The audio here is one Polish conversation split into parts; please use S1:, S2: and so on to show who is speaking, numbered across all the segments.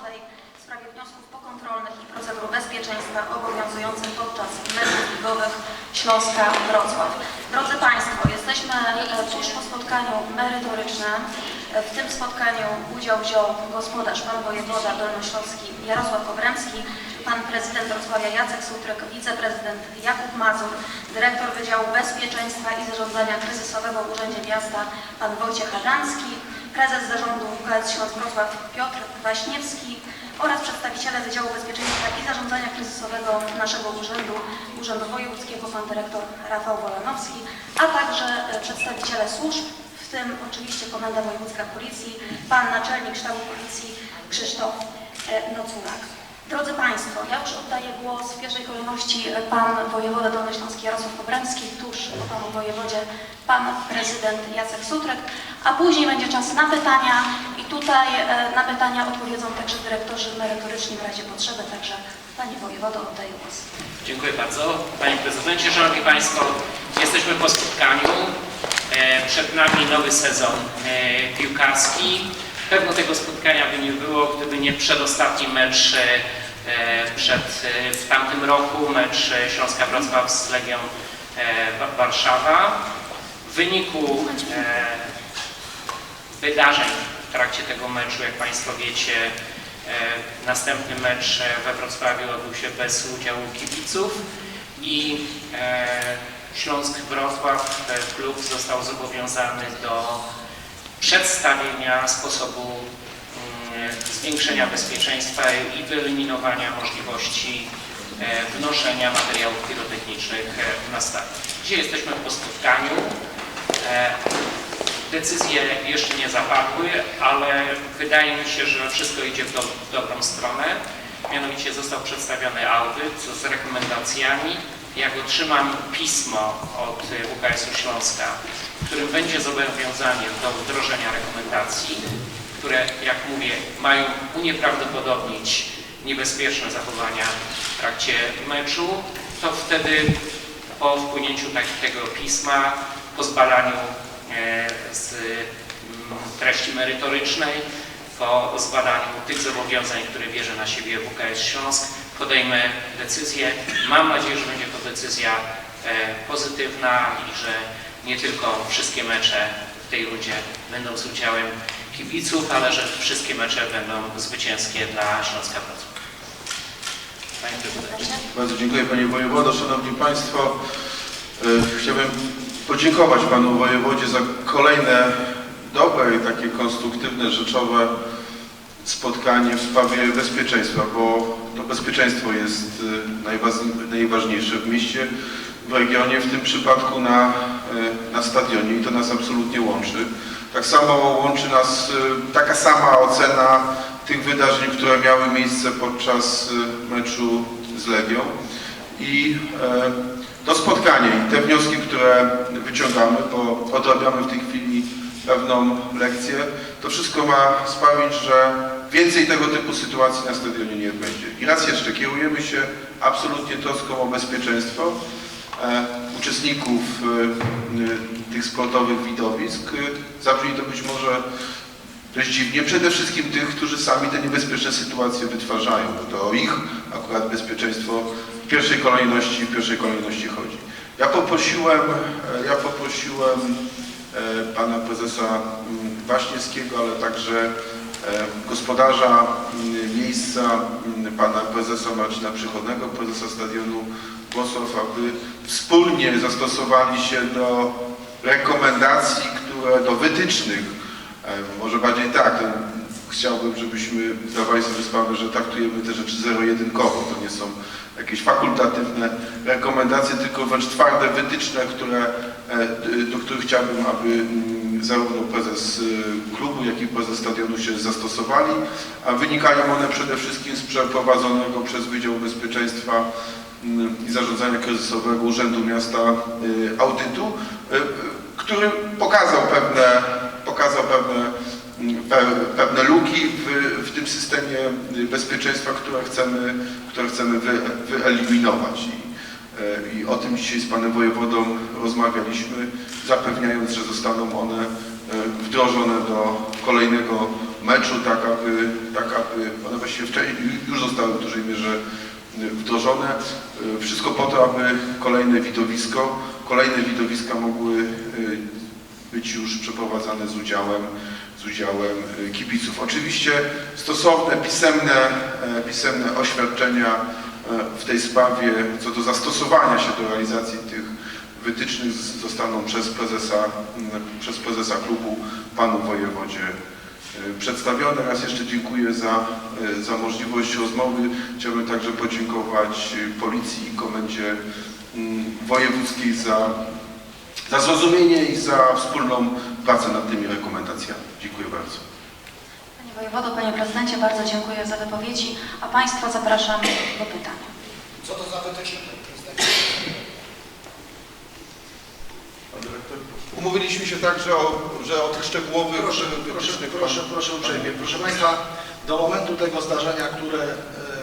S1: Sądowej w sprawie wniosków pokontrolnych i procedur bezpieczeństwa obowiązujących podczas meczów ligowych Śląska-Wrocław. Drodzy Państwo, jesteśmy tuż e, po spotkaniu merytorycznym. E, w tym spotkaniu udział wziął gospodarz, pan wojewoda dolnośląski Jarosław Obremski, pan prezydent Wrocławia Jacek Sutryk, wiceprezydent Jakub Mazur, dyrektor Wydziału Bezpieczeństwa i Zarządzania Kryzysowego w Urzędzie Miasta pan Wojciech Adamski, prezes zarządu WKS Śląsk Wrocław Piotr Waśniewski oraz przedstawiciele Wydziału Bezpieczeństwa i Zarządzania Kryzysowego naszego urzędu, Urzędu Wojewódzkiego, pan dyrektor Rafał Wolanowski, a także e, przedstawiciele służb, w tym oczywiście Komenda Wojewódzka Policji, pan naczelnik sztabu Policji Krzysztof e, Noculak. Drodzy Państwo, ja już oddaję głos w pierwszej kolejności pan wojewoda dolnośląski Jarosław Obremski, tuż po panu wojewodzie pan prezydent Jacek Sutrek, a później będzie czas na pytania i tutaj e, na pytania odpowiedzą także dyrektorzy merytoryczni w razie potrzeby, także panie wojewodo oddaję głos.
S2: Dziękuję bardzo. Panie Prezydencie, Szanowni Państwo, jesteśmy po spotkaniu. E, Przed nami nowy sezon e, piłkarski. Pewno tego spotkania by nie było, gdyby nie przedostatni mecz e, przed, e, w tamtym roku, mecz Śląska Wrocław z Legią e, Wa- Warszawa. W wyniku wydarzeń w trakcie tego meczu, jak Państwo wiecie, następny mecz we Wrocławiu odbył się bez udziału kibiców i Śląsk Wrocław, klub został zobowiązany do przedstawienia sposobu mm, zwiększenia bezpieczeństwa i wyeliminowania możliwości e, wnoszenia materiałów pirotechnicznych e, na stadion. Dzisiaj jesteśmy po spotkaniu. E, Decyzje jeszcze nie zapadły, ale wydaje mi się, że wszystko idzie w, do, w dobrą stronę. Mianowicie został przedstawiony audyt z rekomendacjami. Jak otrzymam pismo od UKS-u Śląska, w którym będzie zobowiązanie do wdrożenia rekomendacji, które, jak mówię, mają unieprawdopodobnić niebezpieczne zachowania w trakcie meczu, to wtedy po wpłynięciu takiego pisma, po zbadaniu e, z mm, treści merytorycznej, po zbadaniu tych zobowiązań, które bierze na siebie WKS Śląsk, podejmę decyzję. Mam nadzieję, że będzie to decyzja e, pozytywna i że nie tylko wszystkie mecze w tej rundzie będą z udziałem kibiców, ale że wszystkie mecze będą zwycięskie dla Śląska Wrocław. Panie Prezydencie.
S3: Bardzo dziękuję Panie Wojewodo. Szanowni Państwo, e, chciałbym podziękować Panu Wojewodzie za kolejne dobre i takie konstruktywne, rzeczowe spotkanie w sprawie bezpieczeństwa, bo to bezpieczeństwo jest e, najwa- najważniejsze w mieście, w regionie, w tym przypadku na, e, na stadionie i to nas absolutnie łączy. Tak samo łączy nas e, taka sama ocena tych wydarzeń, które miały miejsce podczas e, meczu z Legią i to spotkanie i te wnioski, które wyciągamy, bo odrabiamy w tej chwili pewną lekcję, to wszystko ma sprawić, że więcej tego typu sytuacji na stadionie nie będzie. I raz jeszcze kierujemy się absolutnie troską o bezpieczeństwo uczestników e, e, tych sportowych widowisk. E, Zabrzmi to być może dość dziwnie, przede wszystkim tych, którzy sami te niebezpieczne sytuacje wytwarzają, bo to o ich akurat bezpieczeństwo w pierwszej kolejności, w pierwszej kolejności chodzi. Ja poprosiłem, e, ja poprosiłem e, pana prezesa mm, Waśniewskiego, ale także e, gospodarza mm, miejsca, mm, pana prezesa Marcina Przychodnego, prezesa stadionu Włosław, aby wspólnie zastosowali się do rekomendacji, które, do wytycznych, E, Może bardziej tak, chciałbym, żebyśmy zdawali sobie sprawę, że traktujemy te rzeczy zero-jedynkowo. To nie są jakieś fakultatywne rekomendacje, tylko wręcz twarde wytyczne, które, e, do których chciałbym, aby mm, zarówno prezes e, klubu, jak i prezes stadionu się zastosowali, a wynikają one przede wszystkim z przeprowadzonego przez Wydział Bezpieczeństwa i Zarządzania Kryzysowego Urzędu Miasta e, audytu, e, który pokazał pewne, pokazał pewne, mm, pe- pewne luki w, w tym systemie bezpieczeństwa, które chcemy, które chcemy wy, wyeliminować. I, I o tym dzisiaj z Panem Wojewodą rozmawialiśmy, zapewniając, że zostaną one wdrożone do kolejnego meczu, tak aby, tak aby one właściwie wcześniej już zostały w dużej mierze y, wdrożone. Y, Wszystko po to, aby kolejne widowisko, kolejne widowiska mogły y, być już przeprowadzane z udziałem, z udziałem y, kibiców. Oczywiście stosowne pisemne, e, pisemne oświadczenia e, w tej sprawie co do zastosowania się do realizacji tych wytycznych zostaną przez prezesa, przez prezesa klubu panu wojewodzie e, przedstawione. Raz jeszcze dziękuję za, e, za możliwość rozmowy. Chciałbym także podziękować e, Policji i Komendzie m, Wojewódzkiej za, za zrozumienie i za wspólną pracę nad tymi rekomendacjami. Dziękuję bardzo.
S1: Panie wojewodo, panie prezydencie, bardzo dziękuję za wypowiedzi, a państwa zapraszam do pytań.
S4: Co to za wytyczne, panie prezydencie?
S3: Pan dyrektor?
S5: Umówiliśmy się także, o, że o tych szczegółowych
S4: Proszę, proszę,
S5: wytycznych
S4: proszę, proszę uprzejmie. Proszę Państwa, do momentu tego zdarzenia, które, e,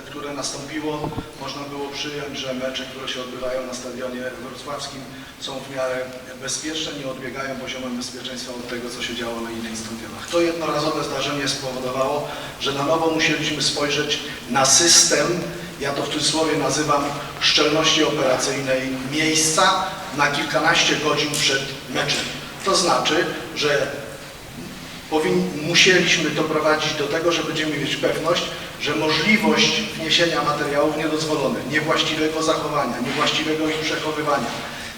S4: które nastąpiło, można było przyjąć, że mecze, które się odbywają na stadionie wrocławskim są w miarę bezpieczne, nie odbiegają poziomem bezpieczeństwa od tego, co się działo na innych stadionach. To jednorazowe zdarzenie spowodowało, że na nowo musieliśmy spojrzeć na system, ja to w cudzysłowie nazywam szczelności operacyjnej miejsca na kilkanaście godzin przed meczem. To znaczy, że musieliśmy doprowadzić do tego, że będziemy mieć pewność, że możliwość wniesienia materiałów niedozwolonych, niewłaściwego zachowania, niewłaściwego ich przechowywania,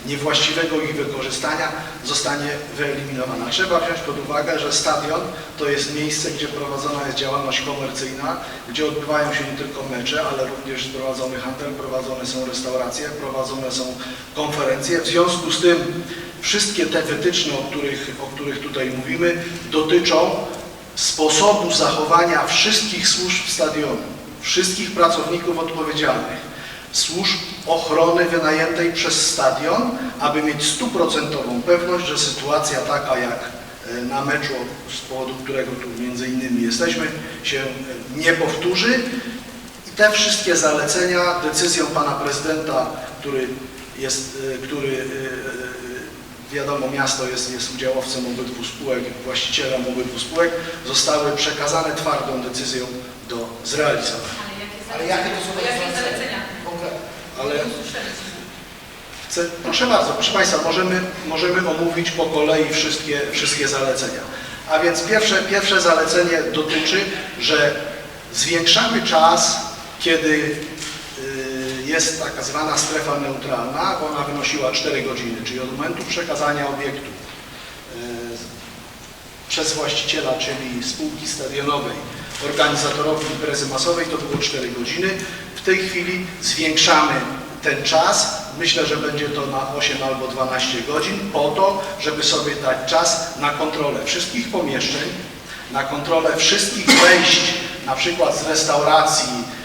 S4: niewłaściwego ich wykorzystania zostanie wyeliminowana. Trzeba wziąć pod uwagę, że stadion to jest miejsce, gdzie prowadzona jest działalność komercyjna, gdzie odbywają się nie tylko mecze, ale również prowadzony handel, prowadzone są restauracje, prowadzone są konferencje. W związku z tym wszystkie te wytyczne, o których, o których tutaj mówimy, dotyczą sposobu zachowania wszystkich służb stadionu, wszystkich pracowników odpowiedzialnych, służb ochrony wynajętej przez stadion, aby mieć stuprocentową pewność, że sytuacja taka jak e, na meczu, z powodu którego tu między innymi jesteśmy, się e, nie powtórzy. I te wszystkie zalecenia decyzją pana prezydenta, który jest, e, który wiadomo miasto jest, jest udziałowcem obydwu spółek, właścicielem obydwu spółek, zostały przekazane twardą decyzją do zrealizowania. Ale jakie to są
S6: Jakie zalecenia?
S4: Ale chcę, proszę bardzo, proszę Państwa, możemy, możemy omówić po kolei wszystkie, wszystkie zalecenia. A więc pierwsze, pierwsze zalecenie dotyczy, że zwiększamy czas, kiedy jest taka zwana strefa neutralna, ona wynosiła 4 godziny, czyli od momentu przekazania obiektu y, przez właściciela, czyli spółki stadionowej, organizatorowi imprezy masowej, to było 4 godziny. W tej chwili zwiększamy ten czas. Myślę, że będzie to na 8 albo 12 godzin po to, żeby sobie dać czas na kontrolę wszystkich pomieszczeń, na kontrolę wszystkich wejść, na przykład z restauracji, e,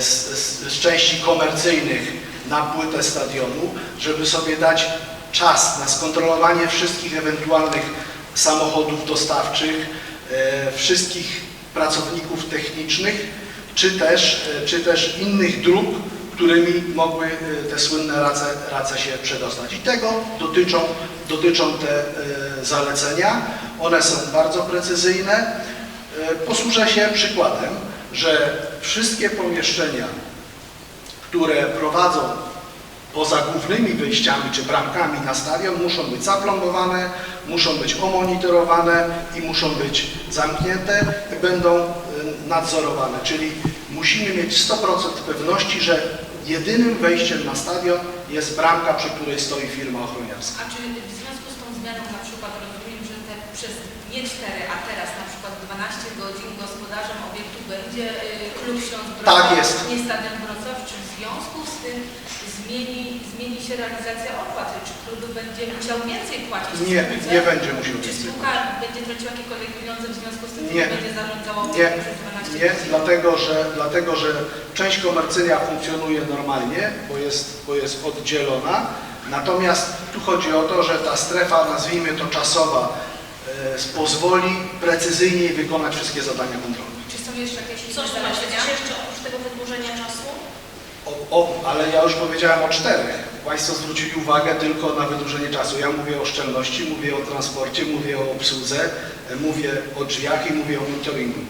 S4: z, z, z części komercyjnych na płytę stadionu, żeby sobie dać czas na skontrolowanie wszystkich ewentualnych samochodów dostawczych, e, wszystkich pracowników technicznych, czy też, e, czy też innych dróg, którymi mogły e, te słynne race, race się przedostać. I tego dotyczą, dotyczą te e, zalecenia. One są bardzo precyzyjne. E, Posłużę się przykładem, że wszystkie pomieszczenia, które prowadzą poza głównymi wyjściami czy bramkami na stadion muszą być zaplombowane, muszą być omonitorowane i muszą być zamknięte i będą y, nadzorowane. Czyli musimy mieć 100% pewności, że jedynym wejściem na stadion jest bramka, przy której stoi firma ochroniarska.
S6: A czy w związku z tą zmianą na przykład rozumiem, że te przez nie 4, a teraz na 12 godzin gospodarzem obiektu będzie y, klub Wrocław,
S4: Tak jest.
S6: nie Stadion Wrocław, czy w związku z tym zmieni, zmieni się realizacja opłaty, czy klub będzie musiał więcej płacić
S4: Nie,
S6: spółce?
S4: nie będzie musiał
S6: Czy
S4: więcej
S6: spółka będzie traciła jakiekolwiek pieniądze w związku z tym, że
S4: Nie.
S6: będzie zarządzała
S4: Nie,
S6: obiektem przez 12
S4: nie,
S6: godzin?
S4: dlatego że, dlatego że część komercyjna funkcjonuje normalnie, bo jest, bo jest oddzielona. Natomiast tu chodzi o to, że ta strefa, nazwijmy to czasowa, pozwoli precyzyjniej wykonać wszystkie zadania kontrolne.
S6: Czy są jeszcze jakieś inne
S1: Coś macie jeszcze oprócz tego wydłużenia czasu?
S4: O, o, ale ja już powiedziałem o czterech. Państwo zwrócili uwagę tylko na wydłużenie czasu. Ja mówię o szczelności, mówię o transporcie, mówię o obsłudze, e, mówię o drzwiach i mówię o monitoringu.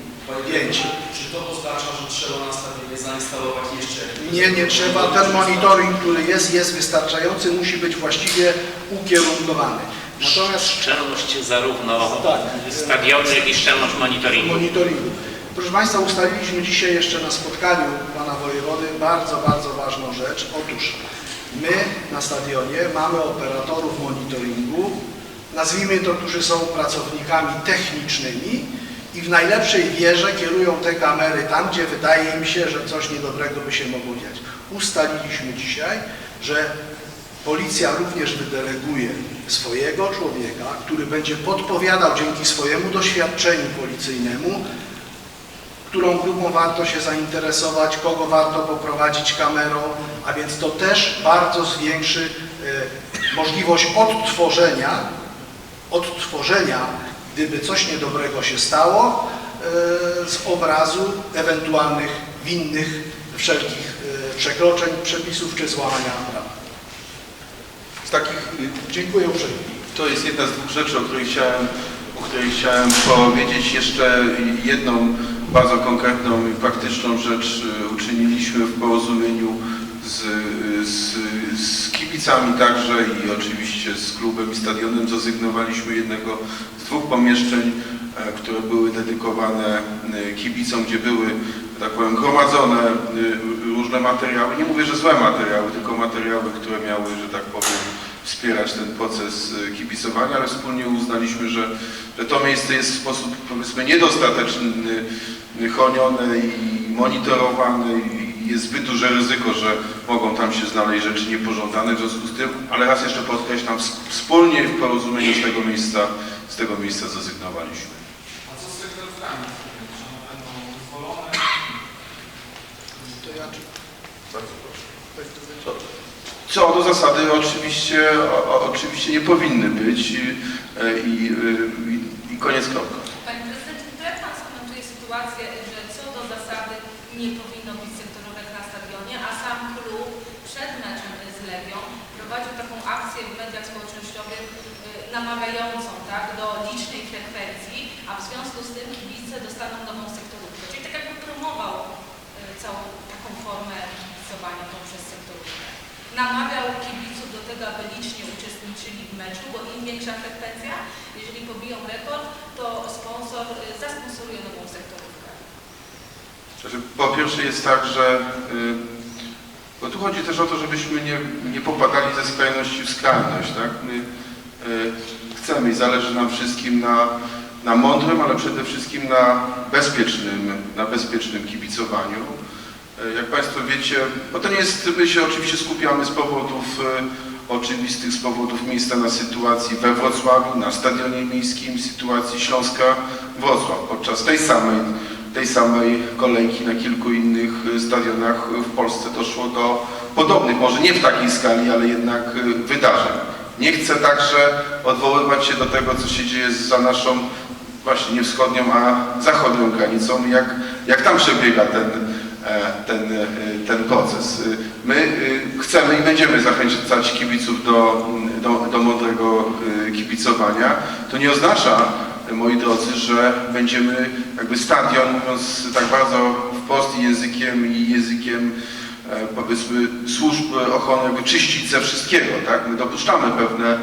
S4: Pięć.
S7: Czy to oznacza, że trzeba na stadionie zainstalować jeszcze.
S4: Nie, nie trzeba. Ten monitoring, który jest, jest wystarczający, musi być właściwie ukierunkowany. Natomiast
S2: Szczelność zarówno
S4: Tak.
S2: stadionu, jak i szczelność monitoringu.
S4: monitoringu. Proszę Państwa, ustaliliśmy dzisiaj jeszcze na spotkaniu Pana Wojewody bardzo, bardzo ważną rzecz. Otóż my na stadionie mamy operatorów monitoringu, nazwijmy to, którzy są pracownikami technicznymi i w najlepszej wierze kierują te kamery tam, gdzie wydaje im się, że coś niedobrego by się mogło dziać. Ustaliliśmy dzisiaj, że Policja również wydeleguje swojego człowieka, który będzie podpowiadał dzięki swojemu doświadczeniu policyjnemu, którą grupą warto się zainteresować, kogo warto poprowadzić kamerą, a więc to też bardzo zwiększy e, możliwość odtworzenia, odtworzenia, gdyby coś niedobrego się stało, e, z obrazu ewentualnych winnych wszelkich e, przekroczeń przepisów czy złamania prawa.
S3: Takich y,
S4: Dziękuję uprzejmie.
S3: To jest jedna z dwóch rzeczy, o której chciałem, o której chciałem powiedzieć. Jeszcze jedną bardzo konkretną i praktyczną rzecz y, uczyniliśmy w porozumieniu z, z, z kibicami także i oczywiście z klubem i stadionem. Zasygnowaliśmy jednego z dwóch pomieszczeń, e, które były dedykowane e, kibicom, gdzie były, tak powiem, gromadzone różne materiały. Nie mówię, że złe materiały, tylko materiały, które miały, że tak powiem, wspierać ten proces e, kibicowania, ale wspólnie uznaliśmy, że, że to miejsce jest w sposób powiedzmy niedostateczny chronione i monitorowane i jest zbyt duże ryzyko, że mogą tam się znaleźć rzeczy niepożądane w związku z tym, ale raz jeszcze podkreślam, ws- wspólnie w porozumieniu z tego miejsca, z tego miejsca zrezygnowaliśmy.
S7: A co z sektorówkami? Czy one będą wyzwolone?
S4: To ja czy...
S3: Bardzo proszę. Co do zasady oczywiście, o, oczywiście nie powinny być i, i, i, i koniec kropka.
S6: Panie Prezydencie, jak Pan skomentuje sytuację, że co do zasady nie powinno być sektorówek na stadionie, a sam klub przed meczem z Legią prowadził taką akcję w mediach społecznościowych y, namawiającą tak, do licznej frekwencji, a w związku z tym kibice dostaną nową sektorówkę. Czyli tak jakby promował y, całą taką formę kibicowania poprzez sektorówkę. Namawiał kibiców do tego, aby licznie uczestniczyli w meczu, bo im większa frekwencja, jeżeli pobiją rekord, to sponsor y, zasponsoruje nową sektorówkę.
S3: Znaczy, po pierwsze jest tak, że y, bo tu chodzi też o to, żebyśmy nie, nie popadali ze skrajności w skrajność. Tak? My y, chcemy i zależy nam wszystkim na, na mądrym, ale przede wszystkim na bezpiecznym, na bezpiecznym kibicowaniu. Jak Państwo wiecie, bo to nie jest, my się oczywiście skupiamy z powodów oczywistych, z powodów miejsca na sytuacji we Wrocławiu, na stadionie miejskim, sytuacji Śląska Wrocław. Podczas tej samej tej samej kolejki na kilku innych y, stadionach w Polsce doszło do podobnych, może nie w takiej skali, ale jednak y, wydarzeń. Nie chcę także odwoływać się do tego, co się dzieje za naszą właśnie nie wschodnią, a zachodnią granicą, jak, jak tam przebiega ten, ten, e, ten proces. Y, My chcemy i będziemy zachęcać kibiców do, do, do mądrego kibicowania. To nie oznacza, moi drodzy, że będziemy jakby stadion, mówiąc tak bardzo wprost językiem i językiem e, powiedzmy służb ochrony jakby czyścić ze wszystkiego, tak? My dopuszczamy pewne,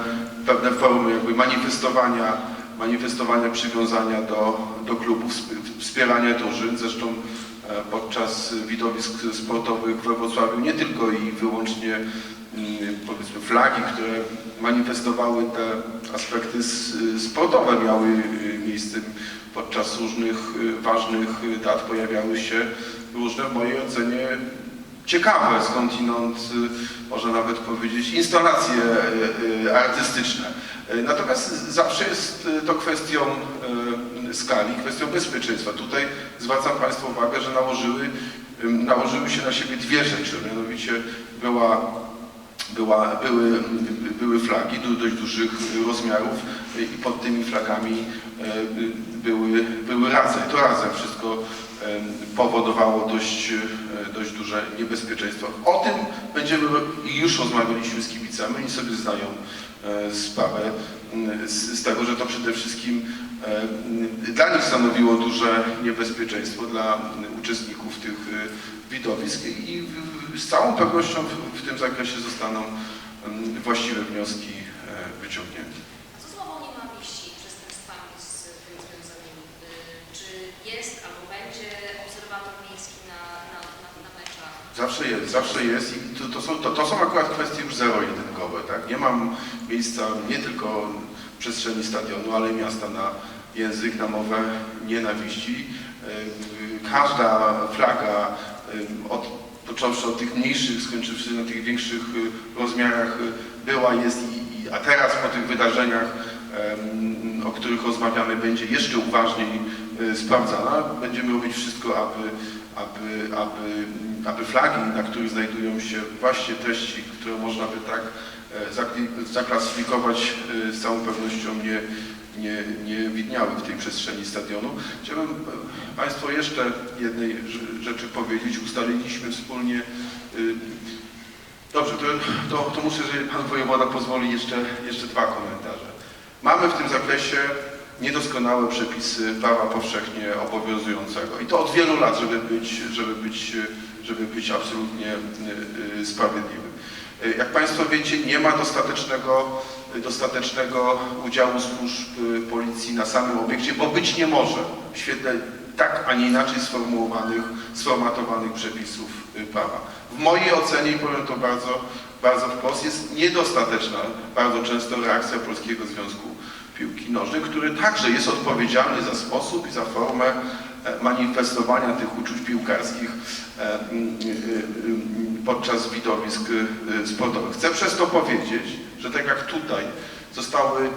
S3: pewne formy jakby manifestowania, manifestowania przywiązania do, do klubów, sp- wspierania drużyn. Zresztą e, podczas widowisk sportowych we Wrocławiu nie tylko i wyłącznie mm, powiedzmy flagi, które manifestowały te aspekty sportowe miały y, miejsce podczas różnych y, ważnych dat pojawiały się różne w mojej ocenie ciekawe skądinąd, można nawet powiedzieć, instalacje artystyczne. Natomiast zawsze jest to kwestią skali, kwestią bezpieczeństwa. Tutaj zwracam Państwu uwagę, że nałożyły, nałożyły się na siebie dwie rzeczy, mianowicie była była, były, były flagi dość dużych rozmiarów i pod tymi flagami e, były, były razy. To razem wszystko powodowało dość, e, dość duże niebezpieczeństwo. O tym będziemy już rozmawialiśmy z kibicami, oni sobie zdają e, sprawę m, z, z tego, że to przede wszystkim dla nich stanowiło duże niebezpieczeństwo, dla uczestników tych e, widowisk i z całą pewnością w, tym zakresie zostaną właściwe wnioski e, wyciągnięte.
S8: A co z mową nienawiści, przestępstwami z tym związanymi? Czy jest albo będzie obserwator miejski na, na, na, na meczach?
S3: Zawsze jest, zawsze jest i to, to, są, to, to są akurat kwestie już zero-jedynkowe, tak? Nie mam miejsca nie tylko przestrzeni stadionu, ale miasta na język, na mowę nienawiści. Yy, Każda flaga, yy, od, począwszy od tych mniejszych, skończywszy na tych większych yy, rozmiarach, była, jest i, a teraz po tych wydarzeniach, o których rozmawiamy, będzie jeszcze uważniej sprawdzana. Będziemy robić wszystko, aby aby, aby, aby flagi, na których znajdują się właśnie treści, które można by tak e, zaklasyfikować, e, z całą pewnością nie, nie, nie widniały w tej przestrzeni stadionu. Chciałbym e, Państwu jeszcze jednej rz- rzeczy powiedzieć. Ustaliliśmy wspólnie Dobrze, to, to, to muszę, jeżeli Pan Wojewoda pozwoli, jeszcze, jeszcze dwa komentarze. Mamy w tym zakresie niedoskonałe przepisy prawa powszechnie obowiązującego i to od wielu lat, żeby być, żeby być, żeby być absolutnie y, y, sprawiedliwym. Y, Jak Państwo wiecie, nie ma dostatecznego, dostatecznego udziału służb policji na samym obiekcie, bo być nie może w świetle tak, a nie inaczej sformułowanych, sformatowanych przepisów prawa. W mojej ocenie, i powiem to bardzo, bardzo wprost, jest niedostateczna bardzo często reakcja Polskiego Związku Piłki Nożnej, który także jest odpowiedzialny za sposób i za formę e, manifestowania tych uczuć piłkarskich e, y, podczas widowisk sportowych. Chcę przez to powiedzieć, że tak jak tutaj zostały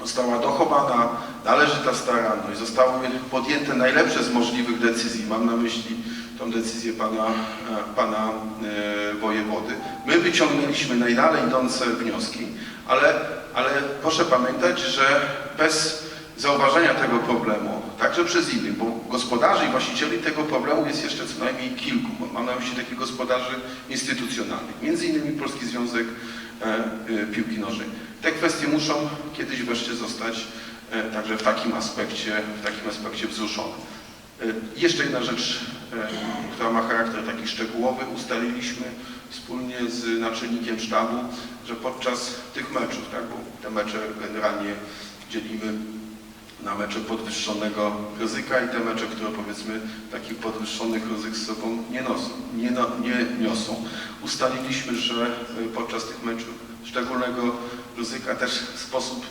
S3: została dochowana należyta staranność, zostały podjęte najlepsze z możliwych decyzji. Mam na myśli tą decyzję pana, e, pana e, wojewody. My wyciągnęliśmy najdalej idące wnioski, ale, ale proszę pamiętać, że bez zauważenia tego problemu, także przez innych, bo gospodarzy i właścicieli tego problemu jest jeszcze co najmniej kilku. Mam na myśli takich gospodarzy instytucjonalnych, między innymi Polski Związek e, e, Piłki Nożnej. Te kwestie muszą kiedyś wreszcie zostać e, także w takim aspekcie, w takim aspekcie wzruszone. Jeszcze jedna rzecz, która ma charakter taki szczegółowy. Ustaliliśmy wspólnie z naczelnikiem sztabu, że podczas tych meczów, tak, bo te mecze generalnie dzielimy na mecze podwyższonego ryzyka i te mecze, które powiedzmy takich podwyższonych ryzyk z sobą nie, noszą, nie, no, nie niosą. Ustaliliśmy, że e, podczas tych meczów szczególnego ryzyka też sposób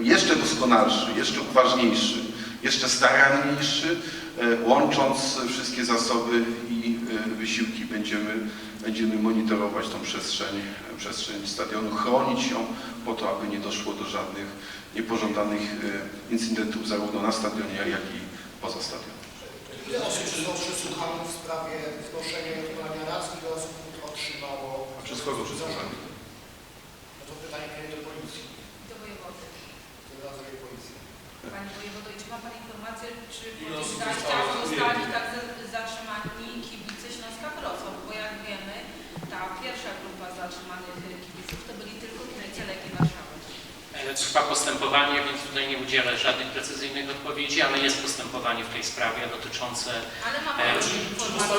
S3: jeszcze doskonalszy, jeszcze uważniejszy, jeszcze staranniejszy, e, łącząc wszystkie zasoby i e, wysiłki będziemy, będziemy monitorować tą przestrzeń, przestrzeń stadionu, chronić ją po to, aby nie doszło do żadnych niepożądanych e, incydentów zarówno na stadionie, jak i poza stadionem.
S9: Ile osób zostało przesłuchanych w sprawie wnoszenia i odbywania raz, ile osób otrzymało
S5: A przez kogo przesłuchani?
S9: No to pytanie kiedy do policji,
S6: Do wojewody.
S9: do radzowej policji.
S6: Panie wojewodo, i czy ma Pan informację, czy po
S7: Ile
S6: tych
S7: osób
S6: zajściach
S7: zostało
S6: zostali tak za- zatrzymani kibice Śląska Wrocław? Bo jak wiemy, ta pierwsza grupa zatrzymanych kibiców to byli tylko kibice Legii Warszawy.
S2: E, Trwa postępowanie, więc tutaj nie udzielę żadnych precyzyjnych odpowiedzi, ale jest postępowanie w tej sprawie dotyczące
S6: Ale ma
S2: E,
S6: Pan
S7: Czy, czy
S6: informację,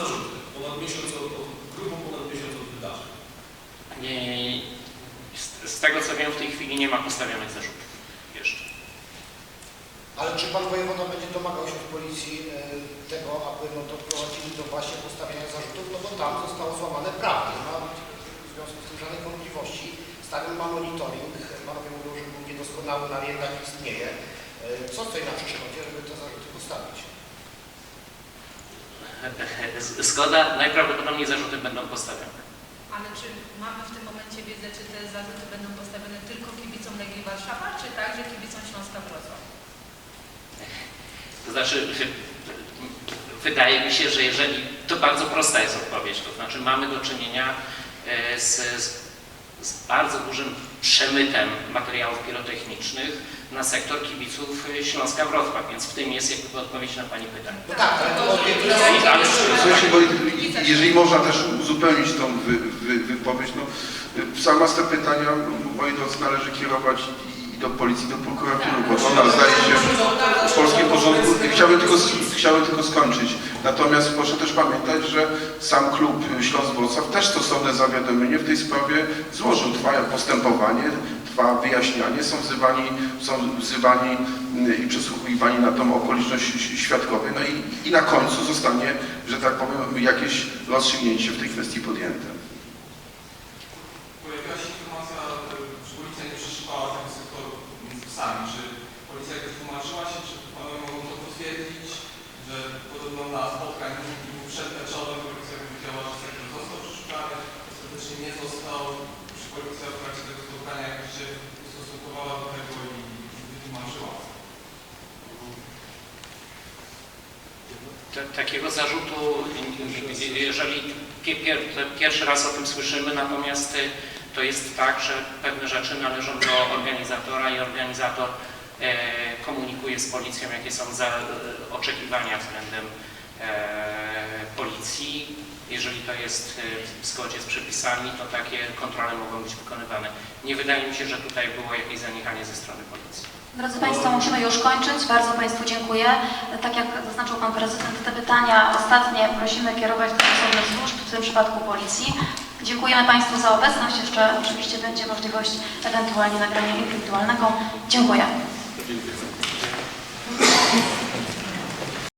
S7: zarzuty ponad miesiąc od, od grubą ponad miesiąc od wydarzeń?
S2: Nie, z, z tego co wiem, w tej chwili nie ma postawionych zarzutów.
S9: Ale czy pan wojewoda będzie domagał się od policji e, tego, aby no, doprowadzili do właśnie postawienia zarzutów, no bo tam zostało złamane prawo. Nie ma w związku z tym żadnej wątpliwości. Stadion ma monitoring, panowie mówią, że był niedoskonały, no ale jednak istnieje. E, Co stoi na przeszkodzie, żeby te zarzuty postawić?
S2: Zgoda, najprawdopodobniej zarzuty będą postawione.
S6: ale czy mamy w tym momencie wiedzę, czy te zarzuty będą postawione tylko kibicom Legii Warszawa, czy także kibicom Śląska Wrocław?
S2: To znaczy, wydaje mi się, że jeżeli, to bardzo prosta jest odpowiedź, to znaczy mamy do czynienia e, z, z z bardzo dużym przemytem materiałów pirotechnicznych na sektor kibiców y, Śląska Wrocław, więc w tym jest jakby odpowiedź na Pani pytanie.
S9: No tak, ale to
S3: bo jeżeli można też uzupełnić tą wy, wy, wypowiedź, no, w zamiast te pytania, moi drodzy, należy kierować do policji, do prokuratury, bo ona zdaje się w polskim porządku. Chciałbym tylko, chciałbym tylko skończyć. Natomiast proszę też pamiętać, że sam klub Śląsk Wrocław też stosowne zawiadomienie w tej sprawie złożył. Trwa postępowanie, trwa wyjaśnianie, są wzywani, są wzywani mm, i przesłuchiwani na tą okoliczność świadkowie. No i, i na końcu zostanie, że tak powiem, jakieś rozstrzygnięcie w tej kwestii podjęte.
S7: Pojawiła się informacja, że policja nie przeszukała tego sektoru psami. Czy policja jakoś tłumaczyła się, czy panowie mogą to potwierdzić, że podobno na spotkaniu przed meczowym policja powiedziała, że sektor został przeszukany, ostatecznie nie został. Czy policja w trakcie tego spotkania jakoś się ustosunkowała do tego i wytłumaczyła?
S2: Takiego zarzutu, jeżeli pierwszy raz o tym słyszymy, natomiast y, to jest tak, że pewne rzeczy należą do organizatora i organizator e, komunikuje z policją, jakie są za, e, oczekiwania względem e, policji. Jeżeli to jest w zgodzie z przepisami, to takie kontrole mogą być wykonywane. Nie wydaje mi się, że tutaj było jakieś zaniechanie ze strony policji.
S1: Drodzy Państwo, musimy już kończyć. Bardzo Państwu dziękuję. Tak jak zaznaczył Pan Prezydent, te pytania ostatnie prosimy kierować do stosownych służb, w tym przypadku Policji. Dziękujemy Państwu za obecność. Jeszcze oczywiście będzie możliwość ewentualnie nagrania indywidualnego. Dziękuję.
S3: Dziękuję.